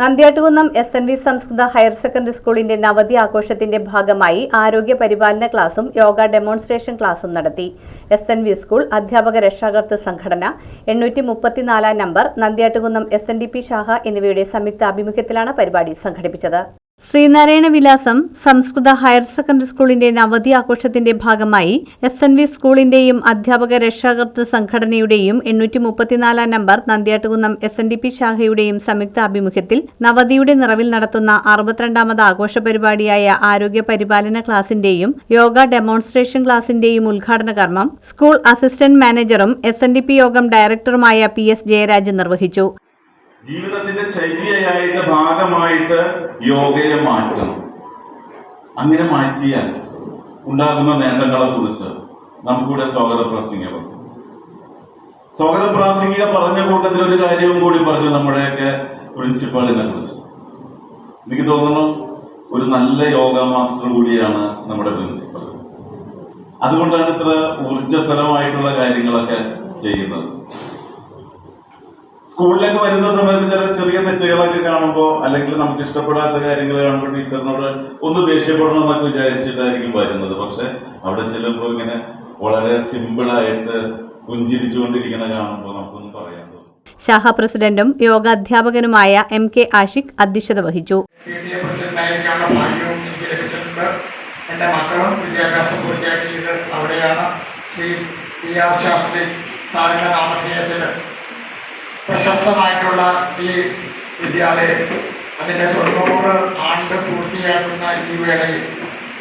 Nandyattukunnam S N V സംസ്കൃത higher secondary സ്കൂളിന്റെ നവതി ആഘോഷത്തിന്റെ ഭാഗമായി ആരോഗ്യ പരിപാലന ക്ലാസും യോഗ ഡെമോൺസ്ട്രേഷൻ ക്ലാസും നടത്തി. എസ് എൻ വി സ്കൂൾ അധ്യാപക രക്ഷാകർത്തൃ സംഘടന എണ്ണൂറ്റി മുപ്പത്തിനാലാം number Nandyattukunnam S N D P ശാഖ എന്നിവയുടെ സംയുക്ത ആഭിമുഖ്യത്തിലാണ് പരിപാടി സംഘടിപ്പിച്ചത്. ശ്രീനാരായണ വിലാസം സംസ്കൃത ഹയർ സെക്കൻഡറി സ്കൂളിന്റെ നവതി ആഘോഷത്തിന്റെ ഭാഗമായി എസ് എൻ വി സ്കൂളിന്റെയും അധ്യാപക രക്ഷാകർതൃ സംഘടനയുടെയും എണ്ണൂറ്റി മുപ്പത്തിനാലാം number Nandiyattukunnam S N D P ശാഖയുടെയും സംയുക്ത ആഭിമുഖ്യത്തിൽ നവതിയുടെ നിറവിൽ നടത്തുന്ന അറുപത്തിരണ്ടാമത് ആഘോഷ പരിപാടിയായ ആരോഗ്യ പരിപാലന ക്ലാസിന്റെയും യോഗ ഡെമോൺസ്ട്രേഷൻ ക്ലാസിന്റെയും ഉദ്ഘാടന കർമ്മം സ്കൂൾ അസിസ്റ്റന്റ് മാനേജറും എസ് യോഗം ഡയറക്ടറുമായ പി എസ് ജയരാജ് നിർവഹിച്ചു. ജീവിതത്തിന്റെ ചര്യയായിട്ട് ഭാഗമായിട്ട് യോഗയെ മാറ്റണം. അങ്ങനെ മാറ്റിയാൽ ഉണ്ടാകുന്ന നേട്ടങ്ങളെ കുറിച്ച് നമുക്കിവിടെ സ്വാഗത പ്രാസംഗിക സ്വാഗത പ്രാസംഗിക പറഞ്ഞ കൂട്ടത്തിൽ ഒരു കാര്യവും കൂടി പറഞ്ഞു നമ്മുടെയൊക്കെ പ്രിൻസിപ്പാളിനെ കുറിച്ച്. എനിക്ക് തോന്നുന്നു ഒരു നല്ല യോഗ മാസ്റ്റർ കൂടിയാണ് നമ്മുടെ പ്രിൻസിപ്പൽ അതുകൊണ്ടാണ് ഇത്ര ഊർജസ്വലമായിട്ടുള്ള കാര്യങ്ങളൊക്കെ ചെയ്യുന്നത്. സ്കൂളിലേക്ക് വരുന്ന സമയത്ത് ചില ചെറിയ തെറ്റുകളൊക്കെ കാണുമ്പോൾ അല്ലെങ്കിൽ നമുക്ക് ഇഷ്ടപ്പെടാത്ത കാര്യങ്ങൾ കാണുമ്പോൾ ടീച്ചറിനോട് ഒന്ന് ദേഷ്യപ്പെടണം എന്നൊക്കെ വിചാരിച്ചിട്ടായിരിക്കും വരുന്നത്. പക്ഷെ അവിടെ ചെല്ലുമ്പോൾ ഇങ്ങനെ വളരെ സിമ്പിളായിട്ട് പുഞ്ചിരിച്ചുകൊണ്ടിരിക്കണ കാണുമ്പോൾ നമുക്കൊന്നും പറയാൻ തോന്നും. ശാഖ പ്രസിഡന്റും യോഗ അധ്യാപകനുമായ എം കെ ആഷിഖ് അധ്യക്ഷത വഹിച്ചു. എന്റെ മക്കളും വിദ്യാഭ്യാസം പൂർത്തിയാക്കിയത് അവിടെയാണ്. ശ്രീ പി ആർ ശാസ്ത്രി സാറിന്റെ നാമധേയത്തിൽ പ്രശസ്തമായിട്ടുള്ള ഈ വിദ്യാലയം അതിന്റെ തൊണ്ണൂറ് ആണ്ട് പൂർത്തിയാക്കുന്ന ഈ വേളയിൽ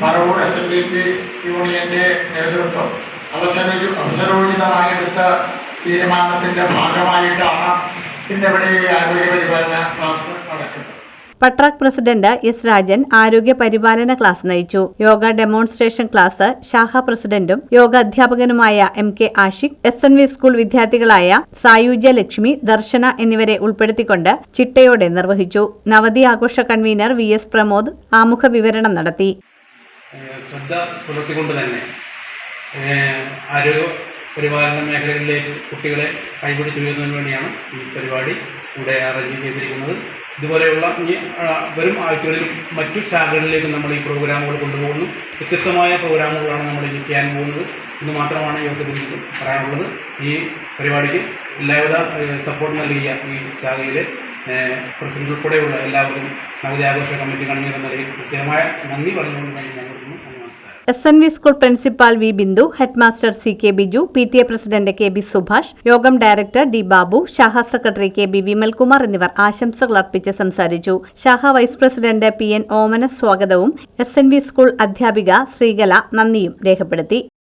Paravur S N D P യൂണിയന്റെ നേതൃത്വം അവസര അവസരോചിതമായെടുത്ത തീരുമാനത്തിന്റെ ഭാഗമായിട്ടാണ് ഇന്നിവിടെ ഈ ആരോഗ്യ പരിപാലന ക്ലാസ് പട്രാക് പ്രസിഡന്റ് എസ് രാജൻ ആരോഗ്യ പരിപാലന ക്ലാസ് നയിച്ചു. യോഗ ഡെമോൺസ്ട്രേഷൻ ക്ലാസ് ശാഖ പ്രസിഡന്റും yoga അധ്യാപകനുമായ M K Ashiq S N V school വിദ്യാർത്ഥികളായ Sayuja Lakshmi Darshana എന്നിവരെ ഉൾപ്പെടുത്തിക്കൊണ്ട് ചിട്ടയോടെ നിർവഹിച്ചു. നവതി ആഘോഷ കൺവീനർ വി എസ് പ്രമോദ് ആമുഖ വിവരണം നടത്തി. ശ്രദ്ധ പുലർത്തിക്കൊണ്ട് തന്നെ ആരോഗ്യ പരിപാലന മേഖലകളിലേക്ക് കുട്ടികളെ കൈപിടിച്ചുയരുന്നതിന് വേണ്ടിയാണ് ഈ പരിപാടി ഇവിടെ അറേഞ്ച് ചെയ്തിരിക്കുന്നത്. ഇതുപോലെയുള്ള ഇനി വരും ആഴ്ചകളിൽ മറ്റു ശാഖകളിലേക്ക് നമ്മൾ ഈ പ്രോഗ്രാമുകൾ കൊണ്ടുപോകുന്നു. വ്യത്യസ്തമായ പ്രോഗ്രാമുകളാണ് നമ്മൾ ഇനി ചെയ്യാൻ പോകുന്നത്. ഇന്ന് മാത്രമാണ് ഈ അവസരത്തിൽ പറയാനുള്ളത്. ഈ പരിപാടിക്ക് എല്ലാവിധ സപ്പോർട്ട് നൽകിയ ഈ ശാഖയിലെ പ്രസിഡന്റ് ഉൾപ്പെടെയുള്ള എല്ലാവർക്കും ആഘോഷ കമ്മിറ്റി കൺവീനർ എന്ന നിലയിൽ കൃത്യമായ നന്ദി പറഞ്ഞുകൊണ്ട് ഞാൻ S N V school principal V Bindu headmaster C K Biju P T A president K B Subhash യോഗം ഡയറക്ടർ ഡി ബാബു ശാഖ സെക്രട്ടറി കെ ബി വിമൽകുമാർ എന്നിവർ ആശംസകൾ അർപ്പിച്ച് സംസാരിച്ചു. ശാഖ vice president P N Omana സ്വാഗതവും എസ് എൻ വി സ്കൂൾ അധ്യാപിക ശ്രീകല നന്ദിയും രേഖപ്പെടുത്തി.